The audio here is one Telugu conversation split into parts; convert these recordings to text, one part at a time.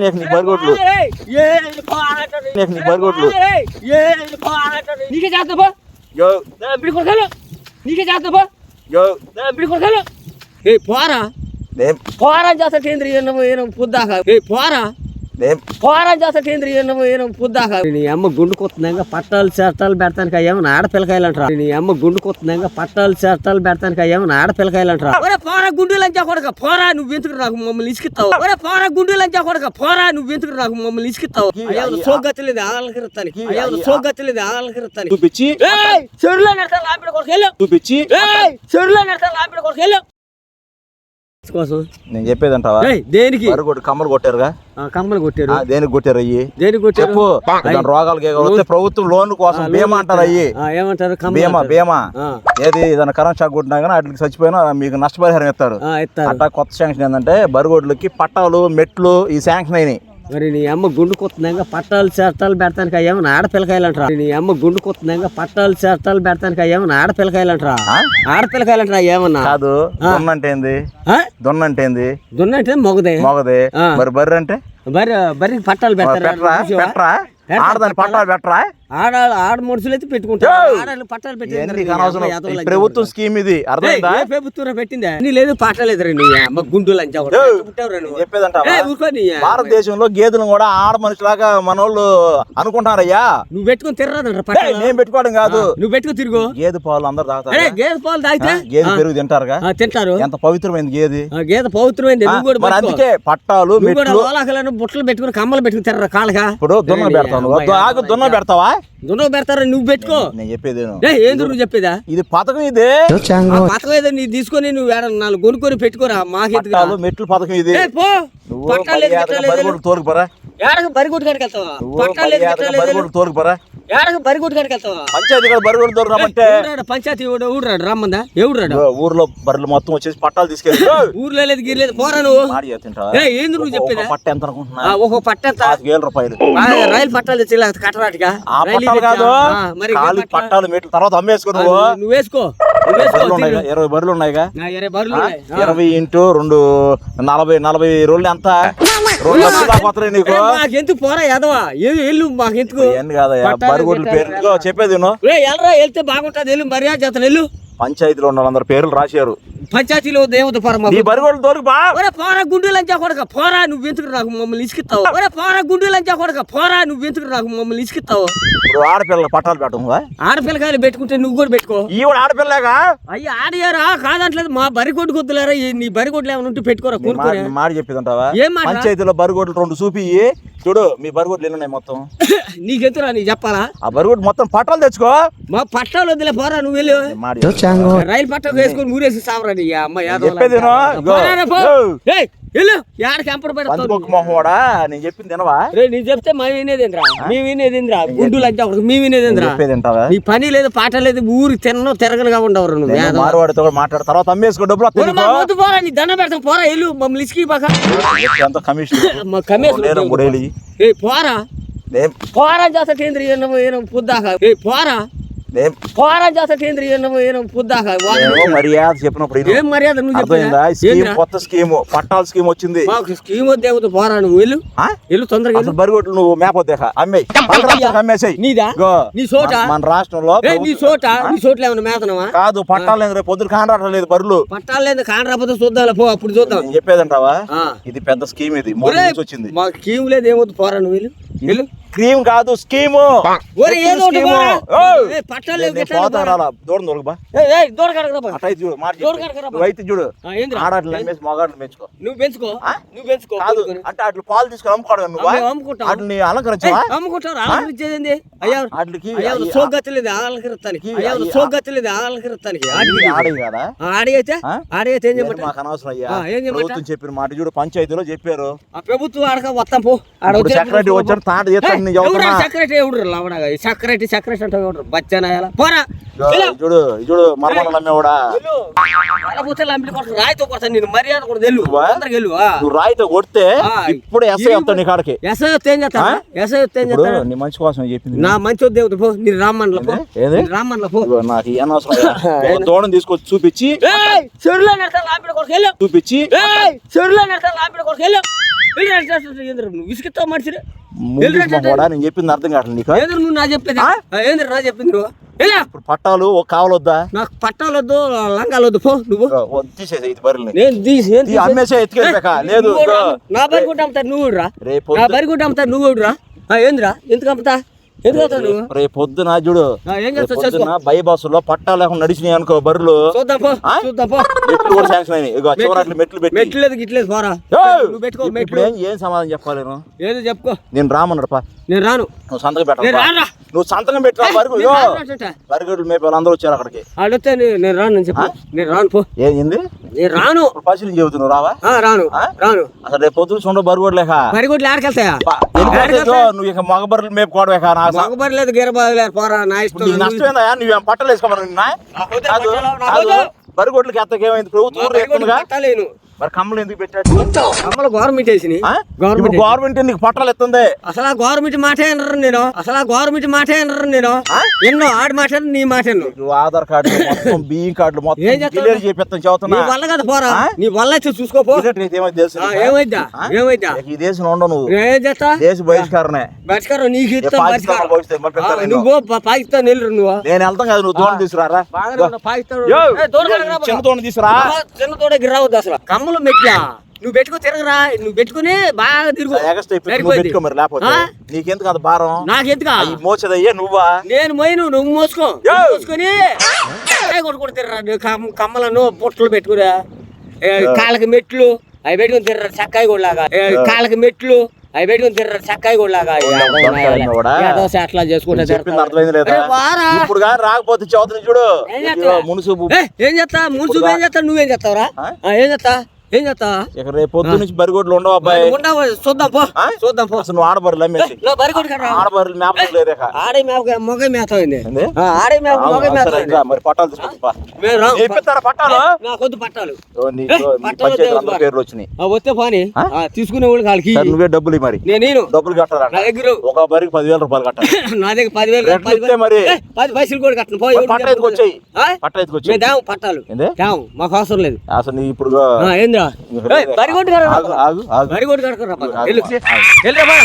నీ బరిగొడ్లు నీకు యో బిడి కొడతాను నీకే చేస్తావా యో బిడి కొడతాను ఏ పోరా పోరా చేస్తా కేంద్ర ఏనం ఏనం పొద్దాక ఏ పోరా ఏం? పోరా చేస్తా కేంద్ర ఏనం ఏనం పొద్దాక? నీ అమ్మ గుండు కొత్తున్నాగా పట్టాలు చేస్తాలు పెడతానికి ఏమన్నా ఆడపిల్లకాయలు అంటారా? నీ అమ్మ గుండు కొత్తున్నాగా పట్టాలు చేస్తాలు పెడతానికి ఏమన్నా ఆడపిల్లకాయలు అంటారా? ఒరే పోరా గుండు లంచా కొడక పోరా నువ్వు ఎందుకు నాకు మమ్మల్ని ఇసుకిస్తావు? ఒరే పోరా లంచా కొడక పోరా నువ్వు ఎందుకు నాకు మమ్మల్ని ఇసుకిస్తావు? అయ్యా సోగచ్చలేదు ఆలకరిస్తానికి అయ్యా సోగచ్చలేదు ఆలకరిస్తానికి చూపించి ఏయ్! చెరువులో నడతా లాపిడ కొడుకు వెళ్ళు. చూపించి ఏయ్! చెరువులో నడతా లాపిడ కొడుకు వెళ్ళు. నేను చెప్పేది అంటావా? దేనికి? కమ్మలు కొట్టారుగా? కమ్మలు కొట్టారు. దేనికి కొట్టారు అయ్యి? దేనికి కొట్టారు? చెప్పు. రోగాలు ప్రభుత్వం లోన్ కోసం బీమా అంటారు అయ్యి. ఏమంటారు? బీమా. బీమా. ఏది? ఏదైనా కరెంట్ షాక్ కొట్టినా కానీ వాటికి చచ్చిపోయినా మీకు నష్టపరిహారం ఇస్తారు. అట్టా కొత్త శాంక్షన్ ఏంటంటే బరిగొడ్లకి పట్టాలు మెట్లు ఈ శాంక్షన్ అయినాయి. మరి నీ అమ్మ గుండు కొత్తున్నాగా పట్టాలు చేస్తాలు పెడతానికి ఏమన్నా ఆడపిల్లకాయలు అంటారా నీ అమ్మ గుండు కొత్తున్నాగా పట్టాలు చేస్తాలు పెడతానికి ఏమన్నా ఆడపిల్లకాయలు అంటారా? ఆడపిల్లకాయలు అంటారా ఏమన్నా? కాదు దొన్నంటే ఏంది? దొన్నంటే ఏంది దున్నంటే మొగదే. మొగది. మరి బర్రె అంటే? బరి బరికి పట్టాలు పెడతారా? పెట్టరా? పెట్టరా ఆడదాని పట్టాలు పెట్టరా ఆడ ఆడ మనుషులు అయితే పెట్టుకుంటారు పట్టాలు ఇవన్నీ పెట్టి అనవసరం? ఈ ప్రభుత్వం స్కీమ్ ఇది. అర్థమైందా? ప్రభుత్వం పెట్టిందా? నీ లేదు పాటలేదు నీ అమ్మ గుండు లంచా ఒకటి. ఏయ్! పుట్టావురా నువ్వు. చెప్పేదంటావా ఏయ్, ఊరుకో నీ అమ్మ. భారతదేశంలో గేదెలను కూడా ఆడ మనిషిలాగా మనోళ్ళు అనుకుంటారయ్యా. నువ్వు పెట్టుకొని పట్టాలు. నేను పెట్టుకోవడం కాదు. నువ్వు పెట్టుకొని తిరుగు. గేదె పాలు అందరు తాగుతారు గేదె పాలు తాగితే? గేదె పెరుగు తింటారుగా? ఆ, తింటారు. ఎంత పవిత్రమైంది గేదె? గేదె పవిత్రమైంది. అందుకే పట్టాలు బుట్టలు పెట్టుకుని కమ్మలు పెట్టుకుని తిర్ర కాళ్ళగా? ఇప్పుడు దున్న పెడతావు. వద్దు, ఆగు దున్న పెడతావా? ん? దున్నకు పెడతారా? నువ్వు పెట్టుకో. నేను చెప్పేది ఏంది నువ్వు చెప్పేదా? ఇది పథకం ఇదే. పథకం ఏదో నీ తీసుకొని నువ్వు ఏడ నాలుగు కొనుక్కొని పెట్టుకోరా? పట్టాలు మెట్లు పథకం ఇది. నువ్వు ఏడకు బరిగొట్టు కాడికి వెళ్తావా? నువ్వు పట్టాలు ఏడకు బరిగొట్టు కాడికి వెళ్తావా? పంచాయతీ కూడా పంచాయతీ రమ్మందా? ఎవడురాడు? ఇదిగో ఊర్లో బర్రెలు మొత్తం వచ్చేసి పట్టాలు తీసుకెళ్ళి. ఊర్లో లేదు గిర్లేదు పోరా నువ్వు. ఏంది నువ్వు చెప్పేదా? పట్ట ఎంత అనుకుంటున్నా? ఒక పట్ట వేల రూపాయలు. రైలు పట్టాలు తెచ్చి కట్టరాటిగా. పట్టాలు? కాదు. కాలి పట్టాలు? మెట్లు. తర్వాత అమ్మేసుకో ఆ, నువ్వు. నువ్వు- నువ్వు వేసుకో. నువ్వు వేసుకో బర్రెలు ఉన్నాయిగా. తిరుగు. ఇరవై బర్రెలు ఉన్నాయిగా ఇరవై ఇంటూ రెండు నలభై నలభై రోజులు ఎంత? రెండు లక్షలు దాపోతున్నాయి నీకు. ఏ, మాకెందుకు పోరా ఎదవా ఏ- ఎల్లు కాదయ్యా? బరిగొడ్ల గిట్టాలు పేరు చెప్పేది వెళ్తే బాగుంటుంది మర్యాద పంచాయతీలో ఉన్న వాళ్ళందరూ పేర్లు రాశారు. పంచాయతీలో దేవత పరమ నీ బరిగొడ్లు తోలుకు బా. ఒరే పోరా గుండు లంచా కొడక పోరా నువ్వు ఎందుకు నాకు మమ్మల్ని ఇసుకిస్తావు? ఒరే పోరా గుండు లంచా కొడక పోరా నువ్వు ఎందుకు నాకు మమ్మల్ని ఇసుకిస్తావు? ఇప్పుడు ఆడపిల్లల పట్టాలు పెట్టము ఆడపిల్లకాయలు పెట్టుకుంటే నువ్వు కూడా పెట్టుకో. ఈ ఆడపిల్లగా? అయ్యి ఆడియారా? కాదంటలేదు మా బరి కొట్టు కొద్దులేరా ఈ నీ బరి కొట్లు ఏమైనా ఉంటే పెట్టుకోరా మాట చెప్పేదంటావా? ఏం? పంచాయతీలో బరిగొడ్లు రెండు చూపి చూడు మీ బరిగొడ్లు ఎన్ని ఉన్నాయి మొత్తం? నీకెందురా నీకు చెప్పాలా? ఆ బరిగొడ్లు మొత్తం పట్టాలు తెచ్చుకో. మా పట్టాలు వద్దులే పోరా నువ్వు వెళ్ళి. రైలు పట్టాలు వేసుకొని ఊరేసి సావరా నీ అమ్మ చెప్పేది. వెళ్ళు. నేను చెప్పింది తినవా? రే చెప్తే మేము వినేదేంద్రా మేము వినేదేంద్రా గుండు లంచా కొడక మేము వినేదేంద్రా చెప్పేది తింటావా నీ పని లేదు పాట లేదు ఊరు తిన్నో తిరగనుగా ఉండవరు నువ్వు. నేను యాదవ. మారువాడితో కూడా మాట్లాడు తర్వాత అమ్మేసుకో డబ్బులు వస్తాయి పోరా, నీకు. మా వద్దు పోరా నీ దండం పెడతాం. పోరా వెళ్ళు మమ్మల్ని ఇసుకి బాక ఎంత కమిషన్ మా కమేసు లేరు మూడేళ్ళు ఏ పోరా. ఏం? పోరా చేస్తా కేంద్ర ఏనో ఏనో పొద్దాక. ఏ పోరా. చేస్తా మర్యాద చెప్పినప్పుడు. ఏం మర్యాద నువ్వు అర్థమైందా? చెప్పేదా? స్కీమ్ ఏందిరా? కొత్త స్కీమ్ పట్టాల స్కీమ్ వచ్చింది. స్కీమ్ వద్దే వద్దు పోరా నువ్వు వెళ్ళు? వెళ్ళు తొందరగా అసలు బరిగొడ్లు నువ్వు మన రాష్ట్రానికి అమ్మేసేయ్ నీదా. నీ చోట మన- రాష్ట్రంలో నీ చోట నీ చోట్ల ఏమైనా మేతనవా కాదు పట్టాలు లేదు రేపు పొద్దున కానరాటం లేదు బరులు పట్టాలు లేదు కాని రాకపోతే చూద్దాం పో అప్పుడు చూద్దాం. నేను చెప్పేదంటావా. ఇది పెద్ద స్కీమ్ ఇది వచ్చింది. మాకు స్కీమ్ లేదు ఏమొద్దు పోరా నువ్వు వెళ్ళు. క్రీమ్ కాదు స్కీము. ఏదో ఒకటి దూరం చూడు మాట దూరం చూడు. ఆ, ఏందిరా? ఆడాట్లు అమ్మేసి మగాట్లు పెంచుకో. నువ్వు పెంచుకో. ఆ? నువ్వు పెంచుకో. కాదు కొనుక్కొని. అంటే అట్లు పాలు తీసుకొని అమ్ముకోవడం నువ్వు? అమ్ము- అమ్ముకుంటాం. వాటిని అలంకరించవా? ఏయ్, అమ్ముకుంటారు? అలంకరించేది అయ్యా వాటికి అయ్యా అయ్యి- సోగచ్చలేదు అలంకరిస్తానికి అయ్యా అయ్యి- సోగచ్చలేదు అలంకరిస్తానికి అయ్యి ఆడవి కదా ఆడి అయితే ఆ? ఆడి అయితే ఏం ఏంటి చేయమంటారు మాకు అనవసరం అయ్యా? ఏం చెప్పిన మాట చూడు పంచాయతీలో చెప్పారు. ఆ ప్రభుత్వం ఆడక వస్తాం పో. ఆడ సెక్రటరీ తాట చెబుతున్నా. సెక్రటరీ ఎవడు సెక్రటరీ సెక్రటరీ అంటే ఎవడు పోరా. చూడు చూడు మర్మల నమ్మేవాడా? రాయితో కొడతాను నేను. మర్యాద కూడా వెళ్ళు. నువ్వా? తొందరగా వెళ్ళు ఆ. నువ్వు రాయితో కొడితే ఇప్పుడు ఎస్ఐ వస్తాడు నీ కాడికి. ఎస్ఐ వస్తే ఏం చేస్తా ఎస్ఐ వస్తే ఏం ఇప్పుడు చేస్తా నీ మంచి కోసం చెప్పింది నా మంచి దేవుడు పో. నేను రామ్మన్ల పో. ఏది? రామ్మన్ల పో. నాకు అనవసరం తీసుకొచ్చి చూపించి చెరువులో లాపిడ వెళ్ళు. చూపించి చెరువులో లాపిడ వెళ్ళు. నువ్వు ముందు కూడా నేను చెప్పింది అర్థం కావట్లేదు నీకు. ఏంద్ర నువ్వు నా చెప్పేది? ఏంద్ర నా చెప్పింది నువ్వు? ఇప్పుడు పట్టాలు కావలొద్దా నాకు పట్టాలు వద్దు లంగాలు వద్దు పో నువ్వు. తీసేసి ఇది బరిని నేను తీసి అమ్మేసే లేదు రా. నా బరి గుడ్డ అమ్ముతా నువ్వు రా. రేపు నా బరి గుడ్డ అమ్ముతా నువ్వు రా. ఏందిరా? ఎందుకు అమ్ముతా? రేపు పొద్దున చూడు. ఆ, ఏం రేపు చేస్తావు పొద్దున బై బస్సులో పట్టాలు లేకుండా నడిచినాయి అనుకో బర్రెలు. మెట్లు కూడా శాంక్షన్ అయినాయి. ఇగో చివరి మెట్లు పెట్టి. మెట్లు లేదు గిట్లేదు పోరా. ఏయ్! నువ్వు పెట్టుకో ఇప్పుడు మెట్లు. ఏం సమాధానం చెప్పాలి నేను ఏదో చెప్పుకో. నేను నేను రాను. నువ్వు సంతకం రానురా. నువ్వు సంతకం పెట్టరా బరుగు. బరిగడ్లు మేపే అందరూ వచ్చారు అక్కడికి. అడిగితే నేను రాను చెప్పు. నేను రాను పో. ఏంది? నేను రాను. పరిశీలన చెబుతున్నావు రావా? రాను? రాను. అసలు రేపు పొద్దున చూడ బరుగోడు లేక బరిగొడ్లు ఆడకెళ్తాయా నువ్వు ఇక మగ బర్రెలు మేపుకోవడమే కా నాకు మగబరి లేదు. గిరబరి లేదు పోరా నా? ఇష్టం నీకు నష్టం ఏందా నువ్వేం పట్టలు వేసుకోమని నాకొద్దు, పట్టాలు, నాకొద్దు. బరిగొడ్లకి ఎత్తకి ఏమైంది ప్రభుత్వం మరి కమ్మలు ఎందుకు పెట్టాడు కమ్మలు గవర్నమెంట్ వేసినాయి? ఇప్పుడు గవర్నమెంట్ గవర్నమెంట్ నీకు పట్టాలు ఎత్తుంది. అసలు ఆ గవర్నమెంట్ మాటే అనరు నేను. అసలు ఆ గవర్నమెంట్ మాటే అనరు నేను. ఎన్నో ఆడి మాట నీ మాట. నువ్వు ఆధార్ కార్డు మొత్తం బియ్యం కార్డులు మొత్తం? క్లియర్ చేపిస్తాను చదువుతున్నా. వల్ల కదా పోరా? నీ వల్ల అయితే చూసుకోపో తెలుసు? ఏమైద్దా? ఏమైద్దా ఈ దేశంలో ఉండవు నువ్వు. ఏం చేస్తా దేశ బహిష్కరణే. బతికారు నీకు. నువ్వు పాకిస్తాన్ వెళ్ళరు నువ్వు. నేను వెళ్తాం కదా నువ్వు దూరం తీసుకురారా? బాగానే ఉన్నావు, పాకిస్తాన్. యో, ఏ, దూరం కాడకు రా బాబా. చిన్న దూరం తీసుకురా. చిన్న తోడకి రావద్దు అసలు. కమ్మలు మెట్లా? నువ్వు పెట్టుకో తిరగరా. నువ్వు పెట్టుకుని బాగా తిరుగు. పెట్టుకో మరి లేకపోతే? నీకెందుకు అంత భారం? నాకెందుకా? ఈ మోసేదయ్యే నువ్వా? నేను పోయిను నువ్వు మోసుకో. మోసుకొని తిర్రా కమ్- కమ్మలను బుట్టలు పెట్టుకురా. కాళ్ళకి మెట్లు అవి పెట్టుకుని తిర్రా చక్కాయ కొడలాగా కాళ్ళకి మెట్లు అవి పెట్టుకుని తిర్రా చక్కాయ కొడలాగా అట్లా చేసుకుంటా. ఇప్పుడు రాకపోతే చదువుతుంది చూడు? మునుసు ఏ, చేస్తా మున్సిపల్ ఏం చేస్తా నువ్వేం చేస్తావురా? ఏం చేస్తా ఏం చేస్తా ఇక రేపు పొద్దు నుంచి బరిగొడ్లు ఉండవు అబ్బాయి. ఉండవు? చూద్దాం పో? చూద్దాం పో. అసలు నువ్వు అమ్మేసి. లేదే. ఆడే మేప మొగ ఏంది? ఆడే మేప మొగ ఇంకా మరి పట్టాలు తీసుకొచ్చి. ఇప్పిస్తారా పట్టాలు? నాకొద్దు పట్టాలు. పేర్లు వచ్చినాయి. వస్తే పోనీ. తీసుకునే వాళ్ళు నువ్వే డబ్బులు మరి. నేను డబ్బులు కట్టారా. నా దగ్గర ఒక బరికి పదివేల రూపాయలు కట్టాలి నా దగ్గర పదివేలు మరి. పది పైసలు కూడా కట్టను. పట్ట. ఎత్తుకొచ్చేయి? పట్ట ఎత్తుకొచ్చేయి పట్టాలు ఏంది? అవసరం లేదు. అసలు ఇప్పుడు ఆ,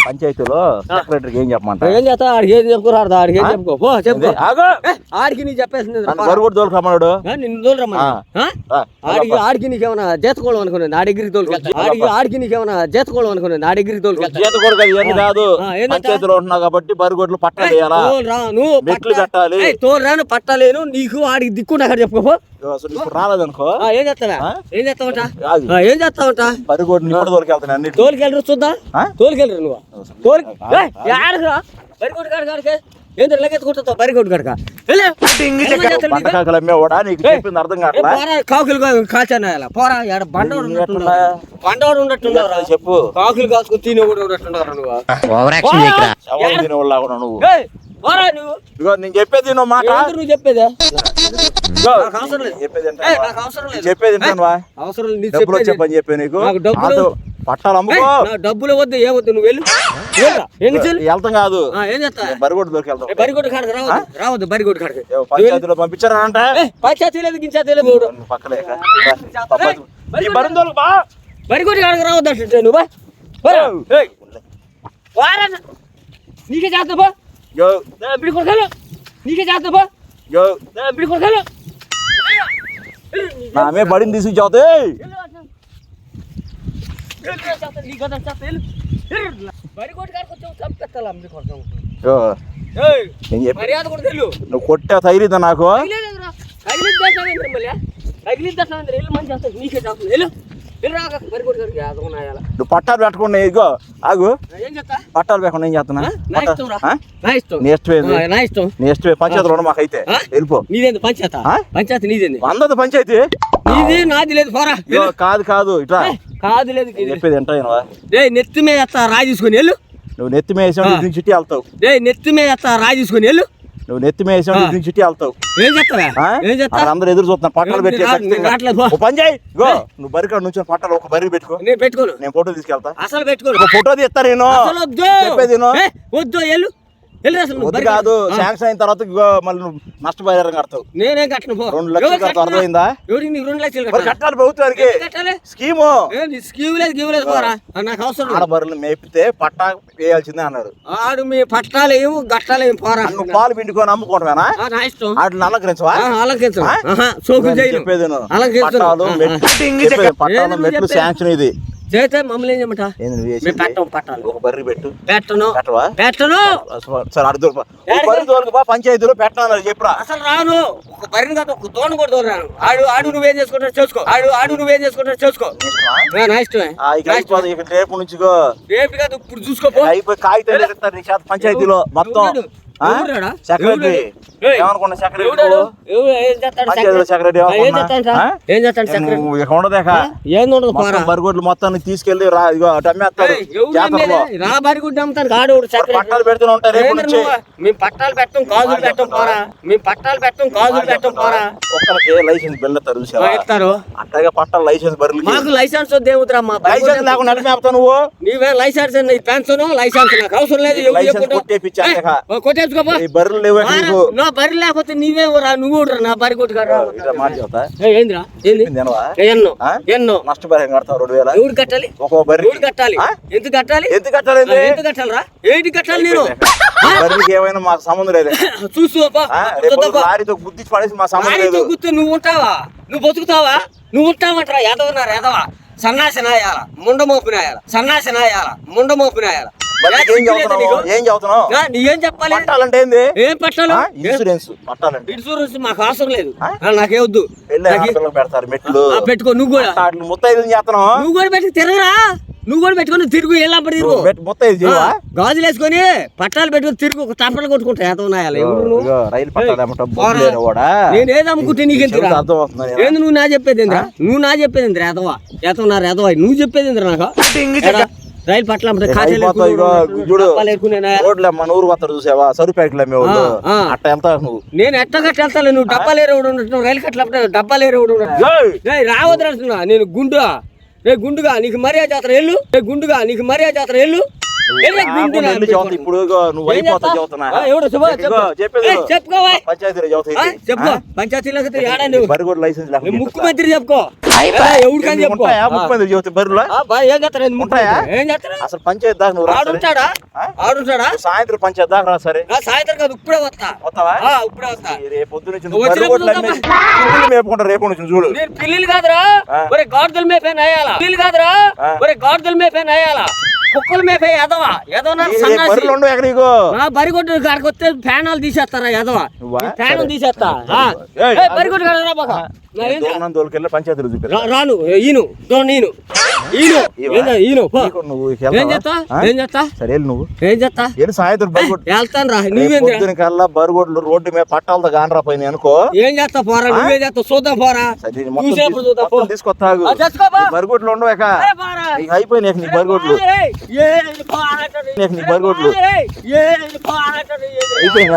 పంచాయతీలో సెక్రటరీకి ఏం చెప్పమంట ఏం చేస్తా ఆడికి ఏం చెప్పుకోరాడు ఆడికి ఏం? చెప్పుకో. పో చెప్పుకో. ఏంది? ఆగు. ఏ, ఆడికి నీకు చెప్పేసింది నన్ను బరుగొడ్డు తోలుకు రమ్మన్నాడు. నిన్ను తోలురమ్మా ఆ. రా, ఆడికి ఆడికి నీకేమైనా జేతకోవడం అనుకున్నాను నా ఆడికి ఆడికి నీకేమైనా జేతకోవడం అనుకున్నాను నా డిగ్రీ తోలుకెళ్తా చేత కూడా కాదు, ఇవన్నీ? పంచాయతీలో కాబట్టి బరిగొడ్లు పట్టాలు వేయాలా తోలు రాను మెట్లు పట్ట- కట్టాలి. ఏయ్, తోలు రాను పట్టలేను. నీకు ఆడికి దిక్కుండా అక్కడ చెప్పుకో అసలు ఇప్పుడు రాలేదనుకో. ఆ, ఏం చేస్తావా? ఆ? ఏం చేస్తావంట. ఆ, ఏం చేస్తావంట? బరిగొడ్డు ఇప్పుడు తోలుకెళ్తాను అన్నిటి తోలుకెళ్ళరు చూద్దాం? ఆ? తోలుకెళ్ళరు నువ్వు. తోలు ఏయ్, కాడ కాడికే. ఏందో నీకు? పంటకాకలు అమ్మేవాడా నీకు ఏయ్, చెప్పింది అర్థం ఏ, కావట్లా పోరా, కాకులు కా- కాల్చాను ఇలా. పోరా ఆడ బండోడు నువ్వు ఉన్నట్టున్నావు ఎట్లా? బండోడు ఉన్నట్టున్నావురా చెప్పు. కాకులు కాసుకుని తినే కూడా నువ్వు. ఓవర్ యాక్షన్ పోరా. చేయకురా శవం తినేవాళ్ళ కూడా నువ్వు? ఏయ్, పోరా నువ్వు. ఇదిగో నేను చెప్పేది నువ్వు మాట. ఏంది నువ్వు చెప్పేదే? చెప్పేది అవసరం డబ్బులు చెప్పేది. చెప్పని చెప్పి నీకు. నాకు డబ్బులు- పట్టాలు అమ్ముకో. నా డబ్బులు వద్దు నువ్వు వెళ్ళు? వెళ్తాం కాదు. ఆ, ఏం చేస్తా బరిగొడ్డు దొరికెళ్తాం ఏ, బరిగొడ్డు కాడకు రావద్దు. రావద్దు బరిగొడ్డు కాడకు. పంచాయతీలో పంపించారా అంటే? పంచాయతీ లేదు గించాతీ లేదు. పక్కలేక ఈ బరిందోళ్ళు బా. బరిగొడ్డు కాడకు రావద్దు అంటే నువ్వు బా. వారా. నీకే చేస్తా బా నీకే చేస్తా బా యో బిడి కొడకలు. నామే బడిని తీసుకు చదువుతే బరిగొడ్డు కాడకు వచ్చావు చంపేస్తా అమ్మి కొడతాం యో ఏయ్, నేను చెప్పి మర్యాద కూడా తెలియదు నువ్వు కొట్టే తగిలిద్దా నాకు తగిలేదురా. తగిలిద్దేస్తావేంద్ర మళ్ళీ? తగిలిద్దేస్తావేంద్ర? వెళ్ళు మంచి చేస్తావు. నీకే చేస్తాను. నువ్వు పట్టాలు పెట్టకుండా ఇగో ఆగు? పట్టాలు పెట్టకుండా ఏం చేస్తున్నా ఆ? నా ఇష్టం రా. ఆ? నా ఇష్టం. నీ ఇష్టమేది ఆ, నా ఇష్టం. నీ ఇష్టమే పంచాయతీలో ఉండు మాకైతే. ఆ? వెళ్ళిపో. నీదేంది? పంచాయత? పంచాయతీ నీదేంది? పంచాయతీ? నీది నాది లేదు పోరా. కాదు కాదు ఇట్లా కాదు లేదు చెప్పేది రే నెత్తి మీద రాయి తీసుకొని వెళ్ళు. నువ్వు నెత్తి నుంచి చిట్టి వెళ్తావు. నెత్తి మీద ఎత్తా రాయి తీసుకొని వెళ్ళు. నువ్వు నెత్తి మేసావు నుంచి చిట్టి వెళ్తావు. ఏం చెప్తావా అందరూ ఎదురు చూస్తున్నారు. పట్టాలు పెట్టి పని చేయి గో. నువ్వు బరికాడ నుంచి పట్టాలు ఒక బరి పెట్టుకో. నేను పెట్టుకోను. నేను ఫోటో తీసుకెళ్తా. అసలు పెట్టుకోను. ఒక ఫోటో తీస్తా నేను. చెప్పేది వద్దు కాదు శాంక్షన్ అయిన తర్వాత మళ్ళీ నష్టపరిహారం కడతావు. నేనేం కట్టను పో. రెండు లక్షలు? అర్థమైందా? నీకు రెండు కట్టాలి? ప్రభుత్వానికి. స్కీము. ఏ, నీ స్కీమ్ లేదు గీవ్ లేదు నాకు అవసరం. ఆడబర్రెలు మేపితే పట్టా వేయాల్సిందే అన్నారు ఆడు మీ పట్టాలు ఏమో గట్టాలు ఏం పోరా. నువ్వు పాలు పిండుకొని అమ్ముకోవటమేనా ఆ, నా ఇష్టం. ఆడు నల్లకరించవా ఆ, అలంకరించు ఆ? ఆహా, సోకులు చెప్పేది పట్టాలు మెట్లు? శాంక్షన్ ఇది. చేస్తే మమ్మల్ని ఏం చేయమంట? మేము? పెట్టం పట్టాలు. ఒక బర్రె పెట్టు. పెట్టను. పెట్టవా? పెట్టను. సరే అడు? బర్రె పంచాయతీలో పెట్టాలని చెప్పురా. అసలు రాను. ఒక బరిని కాదు ఒక దోణ కూడా దూరాను ఆడు ఆడు నువ్వేం చేసుకుంటావు చేసుకో. ఆడు ఆడు నువ్వేం చేసుకుంటావు చేసుకో. నా- ఇష్టమే? రేపు నుంచి. రేపు కాదు ఇప్పుడు చూసుకోపో. అయిపోయి కాగితాలు పంచాయతీలో మొత్తం? సెక్రటరీ. ఏమనుకున్నా ఇక ఏం ఉండదు పోరా. మొత్తం బరిగొడ్లు మొత్తాన్ని తీసుకెళ్ళి రా ఇగో అటు అమ్మేస్తారు? రా బరి గుడ్డ అమ్ముతాను కాడు పట్టాలు పెడుతూనే రేపు నుంచి. మేము పట్టాలు పెట్టం గాజులు పెట్టం పోరా. మేము పట్టాలు పెట్టం గాజులు పెట్టం పోరా. ఒక్కరికి లైసెన్స్ బిల్ ఇస్తారు అట్లాగే పట్టాలు లైసెన్స్ మాకు లైసెన్స్ వద్దేముద్రా మా లైసెన్స్ లేకుండా మేపుతావు నువ్వు? నీవే లైసెన్స్ పెన్షన్ లైసెన్స్ నాకు అవసరం లేదు ఎవరు లైసెన్స్ ఈ బర్రెలు లేవు నీకు? నా లేకపోతే నీవే రా నువ్వు రా నా బరి కొట్టుకారా ఇట్లా మాట చెబుతా ఏందిరా? ఏంది? చెప్పింది వినవా? ఏ, ఎన్నో? ఆ? ఎన్నో? నష్టపరిహారం కడతావు రెండు వేల. ఎవడు కట్టాలి? బర్రె కట్టాలి? కట్టాలి? ఎంత కట్టాలి ఆ, ఎందుకు కట్టాలరా? ఏంటి కట్టాలి నేను? ఏమైనా మాకు సంబంధం లేదు. లారీతో గుద్దించి పడేసి మా సంబంధం లేదు. గుర్తు నువ్వు ఉంటావా? నువ్వు బతుకుతావా? నువ్వు ఉంటావంటరా ఎదవన్నారు ఎదవ సన్నాసి నాయాల ముండ మోపు నాయాల సన్నాసి నాయాల ముండ మోపు నాయాల మరి ఏం చదువుతున్నావు ఏం చదువుతున్నావు నీ ఏం చెప్పాలి? పట్టాలంటే ఏంది? ఏం పట్టాలు? ఆ? ఇన్సూరెన్స్ పట్టాలంటే. ఇన్సూరెన్స్ మాకు అవసరం లేదు. ఆ? ఆ, నాకే వద్దు. వెళ్ళి నాకు- ఆడపిల్లలకు పెడతారు మెట్లు. ఆ, పెట్టుకో నువ్వు కూడా. అట్లు ముత్తైదు చేస్తున్నావు? నువ్వు కూడా పెట్టి తిరగరా. నువ్వు కూడా పెట్టుకొని తిరుగు గాజులు వేసుకొని పట్టాలు పెట్టుకొని తిరుగు తంపలు కొట్టుకుంటా ఎంత నేను ఏది అమ్ముకుంటే నీకు నువ్వు నా చెప్పేది నువ్వు నా చెప్పేది ఎదవా ఎతవా ఎదవా నువ్వు చెప్పేది నాకు? రైలు పట్ల? రోడ్లు మన ఊరు వస్తారు చూసావా? సరుపేటలు ఆ. అట్ట వెళ్తావు నువ్వు? నేను ఎట్ట కట్టి వెళ్తాను నువ్వు డబ్బాలు ఏరేవాడు రైలు కట్ల డబ్బాలు ఏరేవాడు! ఏయ్, రావద్దు నేను గుండుగా. రే గుండుగా నీకు మర్యాద జాతర ఎల్లు రే గుండుగా నీకు మర్యాద జాతర ఎల్లు ఇప్పుడు నువ్వు అయిపోతావు? చదువుతున్నా. ఆ, ఎవడు శుభ? ఇగో చెప్పు. చెప్పేది ఏయ్, చెప్పుకోవా పంచాయతీలో ఆ, చదువుతాయి చెప్పుకో. పంచాయతీలోకి అయితే ఏడా నువ్వు? బరి కూడా లైసెన్స్ నువ్వు లేకుండా ముఖ్యమంత్రి చెప్పుకో. ముఖ్యమంత్రి బరిలో ఏం చేస్తారు? చేస్తారు? అసలు పంచాయతీ దాకా నువ్వు. ఆడుంటాడా? సాయంత్రం పంచాయతీ దాకా రా? సరే సాయంత్రం కాదు ఇప్పుడే వస్తా. వస్తావా? ఆ, ఇప్పుడే వస్తా. రేపు పొద్దు నుంచి నువ్వు నువ్వు బర్రె వచ్చినప్పుడు కొట్లు అమ్మేసి పిల్లలు మేపుకుంటా రేపు నుంచి చూడు. నేను పిల్లిలు కాదురా. ఒరే గాడిదలు మేపే నయాలా. పిల్లి కాదురా. ఒరే గాడిదలు మేపే నయాలా. కుక్కలు మేపే ఎదవా. నా బరిగొడ్డు కాడికి వస్తే ఫ్యానాలు తీసేస్తారా ఎదవా? నువ్వా? ఫ్యాన్ సరే. తీసేస్తా. ఆ. ఏయ్, ఏయ్, బరిగొడ్డు కాడ రా బాగా. నా ఏంది? దూరం దోలుకెళ్ళి పంచాయతీలో రాను ఈను నువ్వు ఏం? చేస్తా? ఏం చేస్తా? సరే నువ్వు. ఏం చేస్తా? సాయంత్రం వెళ్తాను రా. పొద్దున కల్లా బరిగొడ్లు రోడ్డు మీద పట్టాలతో గానరా పోయినాయి అనుకో. ఏం చేస్తా? పోరా నువ్వేం చేస్తావు చూద్దాం పోరా. సరే, ఇది మొత్తం చూసేప్పుడు తీసు- చూద్దాం పో. మొత్తం తీసుకొస్తాగు. బరిగొడ్లు ఉండవు ఇక. అయిపోయినాయి నీ బరిగొడ్లు నీ బరిగొడ్లు ఏయ్,